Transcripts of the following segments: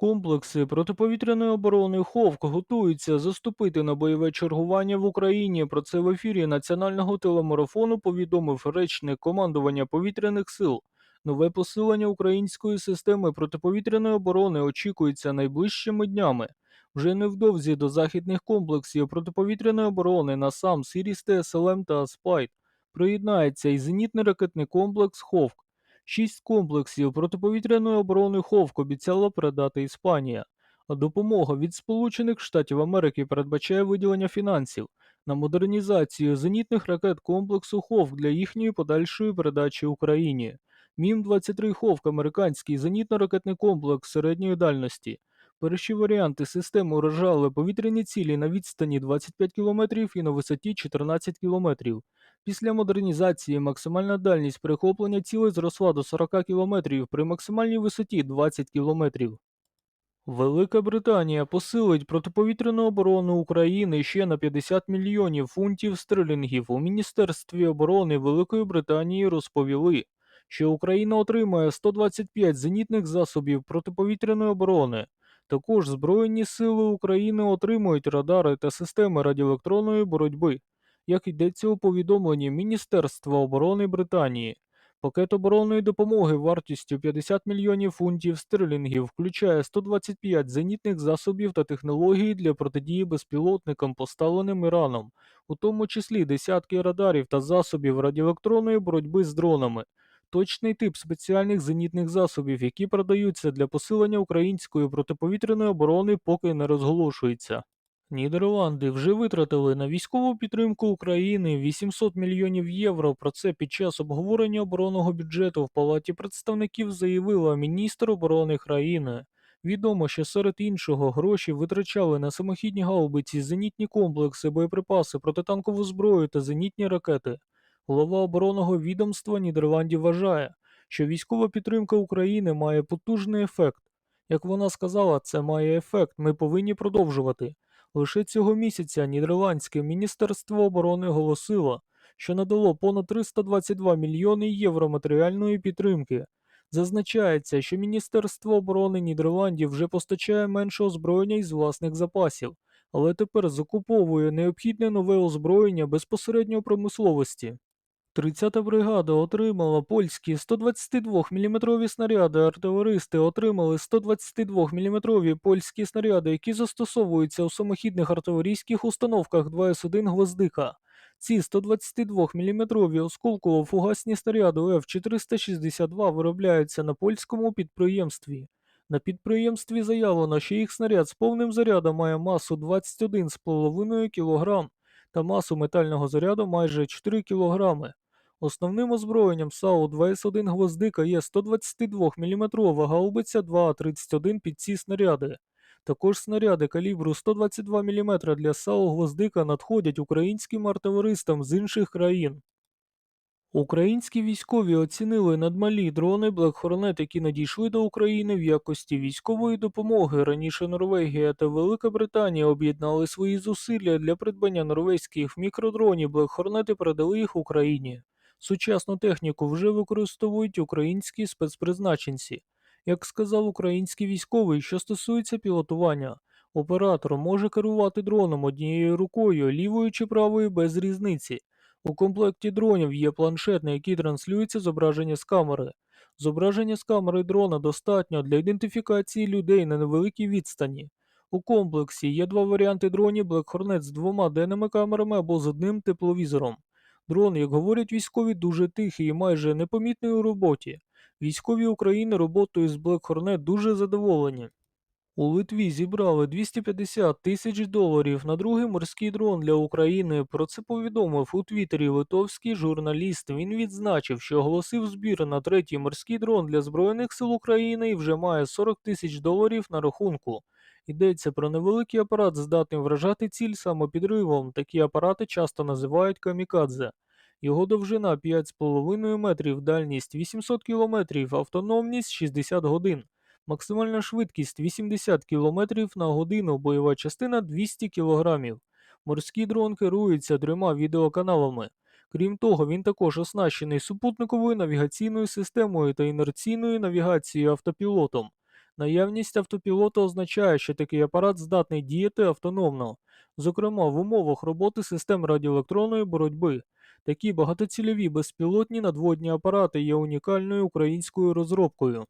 Комплекси протиповітряної оборони Ховк готуються заступити на бойове чергування в Україні. Про це в ефірі національного телемарафону повідомив речник командування повітряних сил. Нове посилення української системи протиповітряної оборони очікується найближчими днями. Вже невдовзі до західних комплексів протиповітряної оборони НАСАМ, Сірісте, СЛМ та Спайт приєднається і зенітний ракетний комплекс Ховк. Шість комплексів протиповітряної оборони Ховк обіцяла передати Іспанія. Допомога від Сполучених Штатів Америки передбачає виділення фінансів на модернізацію зенітних ракет комплексу Ховк для їхньої подальшої передачі Україні. Мім-23 Ховк американський зенітно-ракетний комплекс середньої дальності. Перші варіанти системи уражали повітряні цілі на відстані 25 км і на висоті 14 км. Після модернізації максимальна дальність перехоплення цілей зросла до 40 км при максимальній висоті 20 км. Велика Британія посилить протиповітряну оборону України ще на 50 мільйонів фунтів стерлінгів. У Міністерстві оборони Великої Британії розповіли, що Україна отримає 125 зенітних засобів протиповітряної оборони. Також Збройні сили України отримують радари та системи радіоелектронної боротьби як йдеться у повідомленні Міністерства оборони Британії. Пакет оборонної допомоги вартістю 50 мільйонів фунтів стерлінгів включає 125 зенітних засобів та технологій для протидії безпілотникам, поставленим Іраном, у тому числі десятки радарів та засобів радіоелектронної боротьби з дронами. Точний тип спеціальних зенітних засобів, які продаються для посилення української протиповітряної оборони, поки не розголошується. Нідерланди вже витратили на військову підтримку України 800 мільйонів євро. Про це під час обговорення оборонного бюджету в Палаті представників заявила міністр оборони країни. Відомо, що серед іншого гроші витрачали на самохідні гаубиці, зенітні комплекси, боєприпаси, протитанкову зброю та зенітні ракети. Голова оборонного відомства Нідерландів вважає, що військова підтримка України має потужний ефект. Як вона сказала, це має ефект. Ми повинні продовжувати. Лише цього місяця Нідерландське міністерство оборони оголосило, що надало понад 322 мільйони євро матеріальної підтримки. Зазначається, що Міністерство оборони Нідерландів вже постачає менше озброєння із власних запасів, але тепер закуповує необхідне нове озброєння безпосередньо промисловості. 30-та бригада отримала польські 122-мм снаряди, артилеристи отримали 122-мм польські снаряди, які застосовуються у самохідних артилерійських установках 2С1 гвоздика. Ці 122-мм осколково-фугасні снаряди F462 виробляються на польському підприємстві. На підприємстві заявлено, що їх снаряд з повним зарядом має масу 21,5 кг та масу метального заряду майже 4 кг. Основним озброєнням САУ 2С1 гвоздика є 122 мм гаубиця 2А31 під ці снаряди. Також снаряди калібру 122 мм для САУ гвоздика надходять українським артилеристам з інших країн. Українські військові оцінили надмалі дрони Black Hornet, які надійшли до України в якості військової допомоги. Раніше Норвегія та Велика Британія об'єднали свої зусилля для придбання норвезьких мікродронів Black Hornet і передали їх Україні. Сучасну техніку вже використовують українські спецпризначенці. Як сказав український військовий, що стосується пілотування, оператор може керувати дроном однією рукою, лівою чи правою без різниці. У комплекті дронів є планшет, на який транслюється зображення з камери. Зображення з камери дрона достатньо для ідентифікації людей на невеликій відстані. У комплексі є два варіанти дронів Black Hornet з двома денними камерами або з одним тепловізором. Дрон, як говорять військові, дуже тихий і майже непомітний у роботі. Військові України роботою з Black Hornet дуже задоволені. У Литві зібрали 250 тисяч доларів на другий морський дрон для України. Про це повідомив у Твіттері литовський журналіст. Він відзначив, що оголосив збір на третій морський дрон для Збройних сил України і вже має 40 тисяч доларів на рахунку. Йдеться про невеликий апарат, здатний вражати ціль самопідривом. Такі апарати часто називають камікадзе. Його довжина 5,5 метрів, дальність 800 км, автономність 60 годин, максимальна швидкість 80 км на годину, бойова частина 200 кг. Морський дрон керується трьома відеоканалами. Крім того, він також оснащений супутниковою навігаційною системою та інерційною навігацією автопілотом. Наявність автопілота означає, що такий апарат здатний діяти автономно, зокрема в умовах роботи систем радіоелектронної боротьби. Такі багатоцільові безпілотні надводні апарати є унікальною українською розробкою.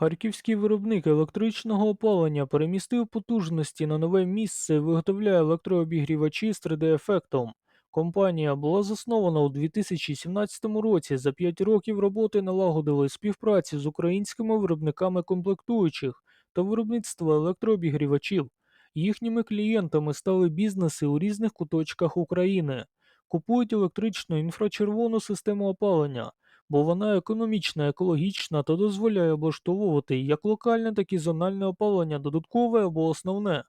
Харківський виробник електричного опалення перемістив потужності на нове місце і виготовляє електрообігрівачі з 3D-ефектом. Компанія була заснована у 2017 році. За 5 років роботи налагодили співпрацю з українськими виробниками комплектуючих та виробництва електрообігрівачів. Їхніми клієнтами стали бізнеси у різних куточках України. Купують електричну інфрачервону систему опалення, бо вона економічна, екологічна та дозволяє облаштовувати як локальне, так і зональне опалення, додаткове або основне.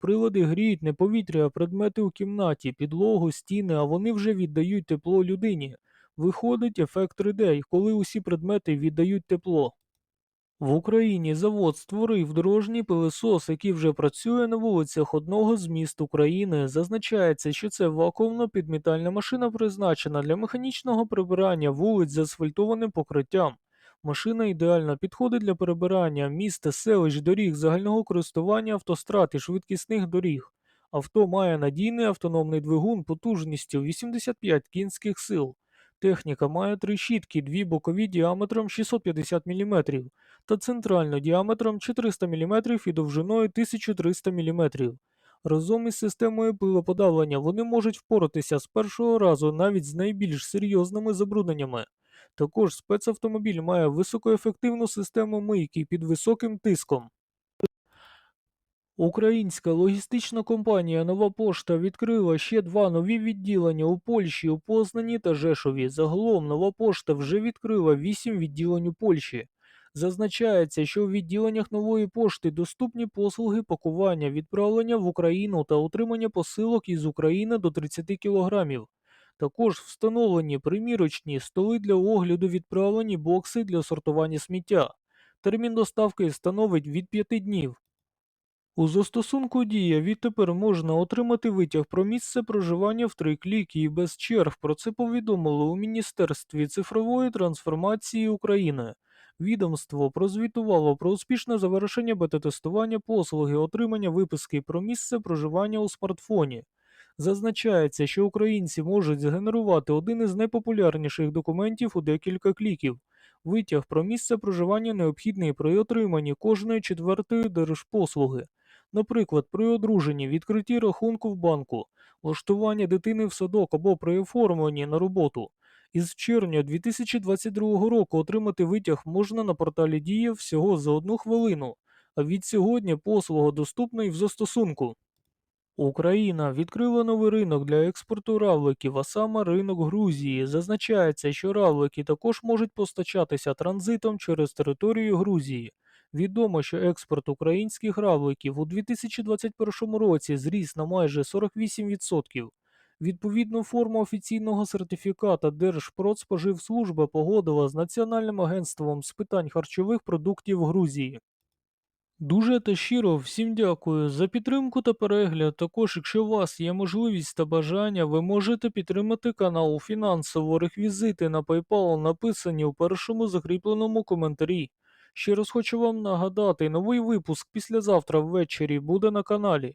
Прилади гріють не повітря, а предмети у кімнаті, підлогу, стіни, а вони вже віддають тепло людині. Виходить ефект 3D, коли усі предмети віддають тепло. В Україні завод створив дорожній пилосос, який вже працює на вулицях одного з міст України. Зазначається, що це вакуумно-підмітальна машина призначена для механічного прибирання вулиць з асфальтованим покриттям. Машина ідеально підходить для перебирання міст, селищ, доріг загального користування автострад і швидкісних доріг. Авто має надійний автономний двигун потужністю 85 кінських сил. Техніка має три щітки, дві бокові діаметром 650 мм та центрально діаметром 400 мм і довжиною 1300 мм. Разом із системою пилоподавлення вони можуть впоратися з першого разу навіть з найбільш серйозними забрудненнями. Також спецавтомобіль має високоефективну систему мийки під високим тиском. Українська логістична компанія Нова Пошта відкрила ще два нові відділення у Польщі, у Познані та Жешові. Загалом Нова Пошта вже відкрила вісім відділень у Польщі. Зазначається, що у відділеннях нової пошти доступні послуги пакування, відправлення в Україну та отримання посилок із України до 30 кг. Також встановлені примірочні столи для огляду, відправлені бокси для сортування сміття. Термін доставки становить від 5 днів. У застосунку Дія відтепер можна отримати витяг про місце проживання в три кліки і без черг. Про це повідомили у Міністерстві цифрової трансформації України. Відомство прозвітувало про успішне завершення бета-тестування послуги отримання виписки про місце проживання у смартфоні. Зазначається, що українці можуть згенерувати один із найпопулярніших документів у декілька кліків. Витяг про місце проживання необхідний при отриманні кожної четвертої держпослуги. Наприклад, при одруженні, відкритті рахунку в банку, влаштуванні дитини в садок або при оформленні на роботу. Із червня 2022 року отримати витяг можна на порталі Дія всього за одну хвилину, а від сьогодні послуга доступна і в застосунку. Україна відкрила новий ринок для експорту равликів, а саме ринок Грузії. Зазначається, що равлики також можуть постачатися транзитом через територію Грузії. Відомо, що експорт українських равликів у 2021 році зріс на майже 48%. Відповідну форму офіційного сертифіката Держпродспоживслужба погодила з Національним агентством з питань харчових продуктів Грузії. Дуже та щиро всім дякую за підтримку та перегляд. Також, якщо у вас є можливість та бажання, ви можете підтримати канал фінансово. Реквізити на PayPal написані у першому закріпленому коментарі. Ще раз хочу вам нагадати, новий випуск післязавтра ввечері буде на каналі.